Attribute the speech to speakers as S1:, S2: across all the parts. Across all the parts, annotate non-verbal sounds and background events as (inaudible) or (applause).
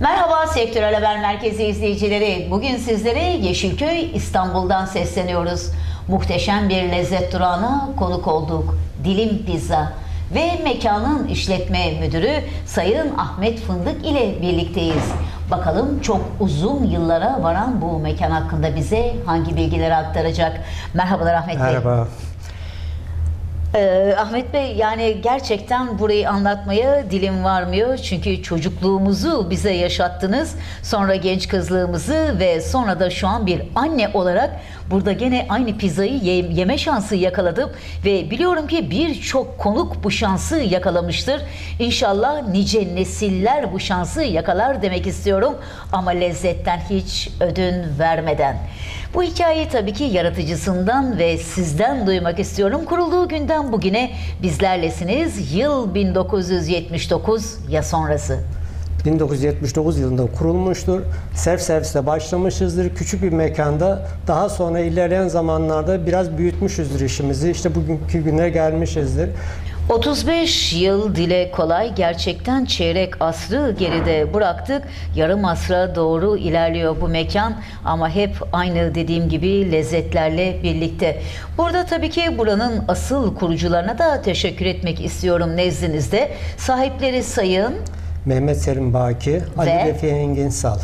S1: Merhaba Sektörel Haber Merkezi izleyicileri. Bugün sizlere Yeşilköy İstanbul'dan sesleniyoruz. Muhteşem bir lezzet durağına konuk olduk. Dilim Pizza ve mekanın işletme müdürü Sayın Ahmet Fındık ile birlikteyiz. Bakalım çok uzun yıllara varan bu mekan hakkında bize hangi bilgileri aktaracak? Merhabalar Ahmet Bey.
S2: Merhaba.
S1: Ee, Ahmet Bey yani gerçekten burayı anlatmaya dilim varmıyor. Çünkü çocukluğumuzu bize yaşattınız. Sonra genç kızlığımızı ve sonra da şu an bir anne olarak burada gene aynı pizzayı ye- yeme şansı yakaladım. Ve biliyorum ki birçok konuk bu şansı yakalamıştır. İnşallah nice nesiller bu şansı yakalar demek istiyorum. Ama lezzetten hiç ödün vermeden. Bu hikayeyi tabii ki yaratıcısından ve sizden duymak istiyorum. Kurulduğu günden bugüne bizlerlesiniz. Yıl 1979 ya sonrası.
S2: 1979 yılında kurulmuştur. Self serviste başlamışızdır. Küçük bir mekanda. Daha sonra ilerleyen zamanlarda biraz büyütmüşüzdür işimizi. İşte bugünkü güne gelmişizdir.
S1: 35 yıl dile kolay gerçekten çeyrek asrı geride bıraktık. Yarım asra doğru ilerliyor bu mekan ama hep aynı dediğim gibi lezzetlerle birlikte. Burada tabii ki buranın asıl kurucularına da teşekkür etmek istiyorum nezdinizde. Sahipleri sayın
S2: Mehmet Selim Baki, Ali Refi Engin Sal.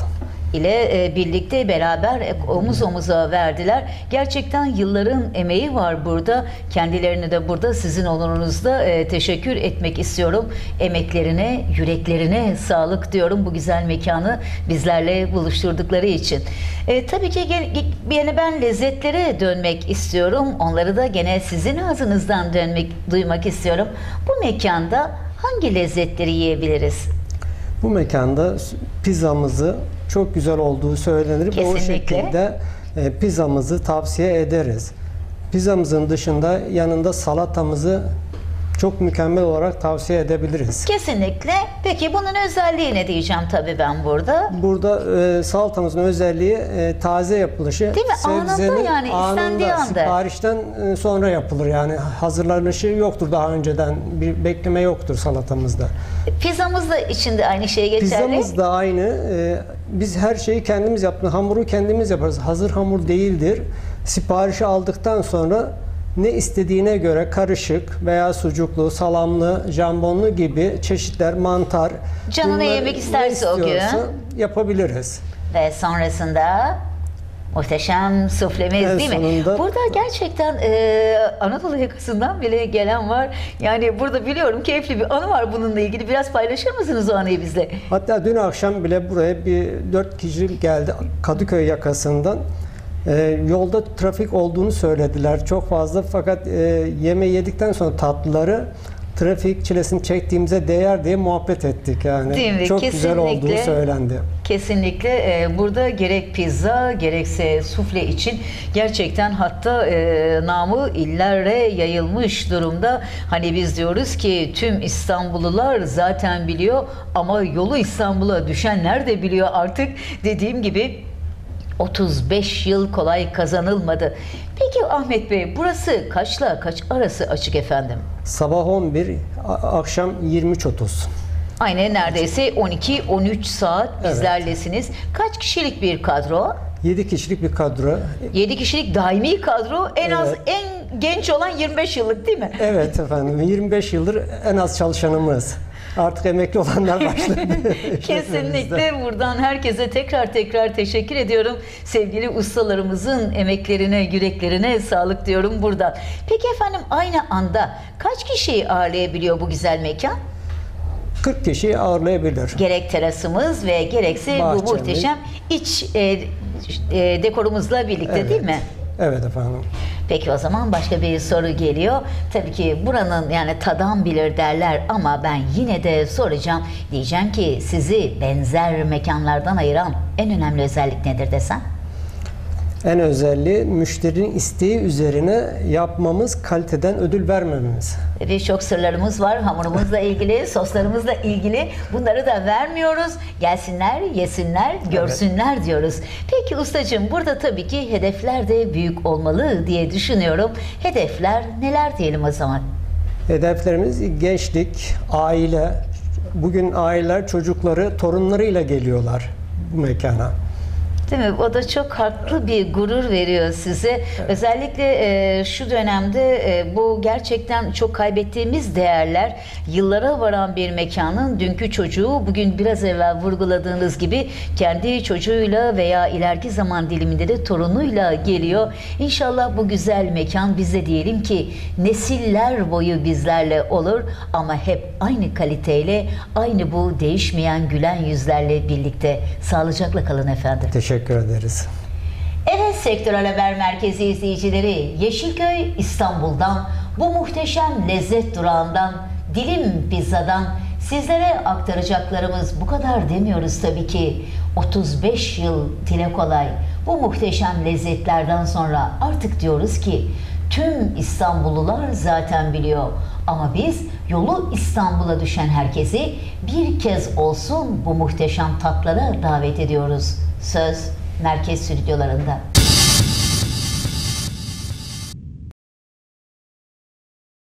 S1: İle e, birlikte beraber e, omuz omuza verdiler. Gerçekten yılların emeği var burada. Kendilerine de burada sizin onurunuzda e, teşekkür etmek istiyorum. Emeklerine, yüreklerine sağlık diyorum bu güzel mekanı bizlerle buluşturdukları için. E, tabii ki yani ben lezzetlere dönmek istiyorum. Onları da gene sizin ağzınızdan dönmek, duymak istiyorum. Bu mekanda hangi lezzetleri yiyebiliriz?
S2: Bu mekanda pizzamızı çok güzel olduğu söylenir ve o şekilde e, pizzamızı tavsiye ederiz. Pizzamızın dışında yanında salatamızı çok mükemmel olarak tavsiye edebiliriz.
S1: Kesinlikle. Peki bunun özelliği ne diyeceğim tabii ben burada.
S2: Burada e, salatamızın özelliği e, taze yapılışı.
S1: Değil mi? Anında
S2: Sebzenin
S1: yani, istendiği anda.
S2: Siparişten e, sonra yapılır yani hazırlanışı yoktur daha önceden bir bekleme yoktur salatamızda.
S1: Pizzamız da içinde aynı şey geçerli.
S2: Pizzamız da aynı. E, biz her şeyi kendimiz yaptık. Hamuru kendimiz yaparız. Hazır hamur değildir. Siparişi aldıktan sonra ne istediğine göre karışık veya sucuklu, salamlı, jambonlu gibi çeşitler, mantar.
S1: Canı ne
S2: bunlar
S1: yemek isterse o gün.
S2: yapabiliriz.
S1: Ve sonrasında muhteşem suflemiz
S2: En
S1: değil mi?
S2: sonunda-
S1: Burada gerçekten e, Anadolu yakasından bile gelen var. Yani burada biliyorum keyifli bir anı var bununla ilgili. Biraz paylaşır mısınız o anıyı bizle?
S2: Hatta dün akşam bile buraya bir dört kişi geldi Kadıköy yakasından. Ee, yolda trafik olduğunu söylediler çok fazla fakat e, yeme yedikten sonra tatlıları trafik çilesini çektiğimize değer diye muhabbet ettik yani.
S1: Değil mi?
S2: Çok güzel olduğu
S1: Kesinlikle.
S2: söylendi.
S1: Kesinlikle e, burada gerek pizza gerekse sufle için gerçekten hatta e, namı illere yayılmış durumda. Hani biz diyoruz ki tüm İstanbullular zaten biliyor ama yolu İstanbul'a düşenler de biliyor artık dediğim gibi 35 yıl kolay kazanılmadı. Peki Ahmet Bey burası kaçla kaç arası açık efendim?
S2: Sabah 11, a- akşam 23.30.
S1: Aynen neredeyse 12-13 saat
S2: Evet.
S1: bizlerlesiniz. Kaç kişilik bir kadro?
S2: 7 kişilik bir kadro.
S1: 7 kişilik daimi kadro en az
S2: Evet.
S1: en genç olan 25 yıllık değil mi?
S2: Evet efendim 25 yıldır en az çalışanımız. Artık emekli olanlar (laughs) başladı.
S1: Kesinlikle buradan herkese tekrar tekrar teşekkür ediyorum. Sevgili ustalarımızın emeklerine, yüreklerine sağlık diyorum buradan. Peki efendim aynı anda kaç kişiyi ağırlayabiliyor bu güzel mekan?
S2: 40 kişiyi ağırlayabilir.
S1: Gerek terasımız ve gerekse bu
S2: Bahçemiz.
S1: muhteşem iç e, e, dekorumuzla birlikte
S2: Evet.
S1: değil mi?
S2: Evet efendim.
S1: Peki o zaman başka bir soru geliyor. Tabii ki buranın yani tadan bilir derler ama ben yine de soracağım. Diyeceğim ki sizi benzer mekanlardan ayıran en önemli özellik nedir desem?
S2: En özelliği müşterinin isteği üzerine yapmamız, kaliteden ödül vermememiz.
S1: Birçok sırlarımız var hamurumuzla ilgili, soslarımızla ilgili. Bunları da vermiyoruz. Gelsinler, yesinler, görsünler diyoruz. Peki ustacığım burada tabii ki hedefler de büyük olmalı diye düşünüyorum. Hedefler neler diyelim o zaman?
S2: Hedeflerimiz gençlik, aile, bugün aileler çocukları torunlarıyla geliyorlar bu mekana.
S1: Değil mi? O da çok haklı bir gurur veriyor size. Özellikle e, şu dönemde e, bu gerçekten çok kaybettiğimiz değerler yıllara varan bir mekanın dünkü çocuğu bugün biraz evvel vurguladığınız gibi kendi çocuğuyla veya ileriki zaman diliminde de torunuyla geliyor. İnşallah bu güzel mekan bize diyelim ki nesiller boyu bizlerle olur ama hep aynı kaliteyle aynı bu değişmeyen gülen yüzlerle birlikte. Sağlıcakla kalın efendim.
S2: Teşekkür ederiz.
S1: Evet Sektörel Haber Merkezi izleyicileri Yeşilköy İstanbul'dan bu muhteşem lezzet durağından Dilim Pizza'dan sizlere aktaracaklarımız bu kadar demiyoruz tabii ki. 35 yıl dile kolay bu muhteşem lezzetlerden sonra artık diyoruz ki tüm İstanbullular zaten biliyor. Ama biz yolu İstanbul'a düşen herkesi bir kez olsun bu muhteşem tatlara davet ediyoruz. Söz merkez stüdyolarında.